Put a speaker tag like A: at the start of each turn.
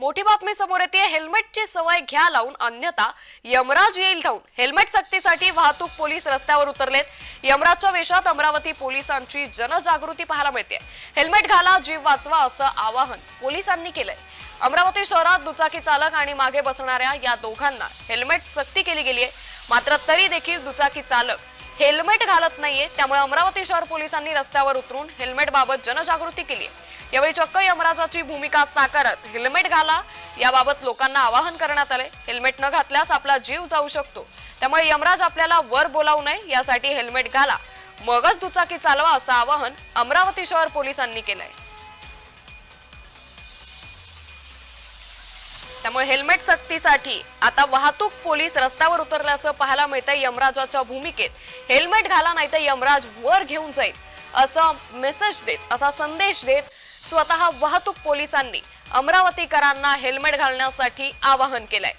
A: मोठी बातमी समोर येते हेल्मेटची सवय घ्या लावून अन्यथा यमराज येईल धावून. हेल्मेट सक्तीसाठी वाहतूक पोलीस रस्त्यावर उतरलेत. यमराजच्या वेशात अमरावती पोलिसांची जनजागृती पाहायला मिळते. हेल्मेट घाला जीव वाचवा असं आवाहन पोलिसांनी केलंय. अमरावती शहरात दुचाकी चालक आणि मागे बसणाऱ्या या दोघांना हेल्मेट सक्ती केली गेली आहे मात्र तरी देखील दुचाकी चालक हेल्मेट घालत नाहीये त्यामुळे अमरावती शहर पोलिसांनी रस्त्यावर उतरून हेल्मेट बाबत जनजागृती केली यावेळी चक्क यमराजाची भूमिका साकारत हेल्मेट घाला याबाबत लोकांना आवाहन करण्यात आले हेल्मेट न घातल्यास आपला जीव जाऊ शकतो. त्यामुळे यमराज आपल्याला वर बोलावू नये यासाठी हेल्मेट घाला. मगच दुचाकी चालवा असं आवाहन अमरावती शहर पोलिसांनी केलंय. त्यामुळे हेल्मेट सक्तीसाठी आता वाहतूक पोलीस रस्त्यावर उतरल्याचं पाहायला मिळतंय यमराजाच्या भूमिकेत. हेल्मेट घाला नाही तर यमराज वर घेऊन जाईल असं मेसेज देत असा संदेश देत स्वतः वाहतूक पोलिसांनी अमरावतीकरांना हेल्मेट घालण्यासाठी आवाहन केलंय.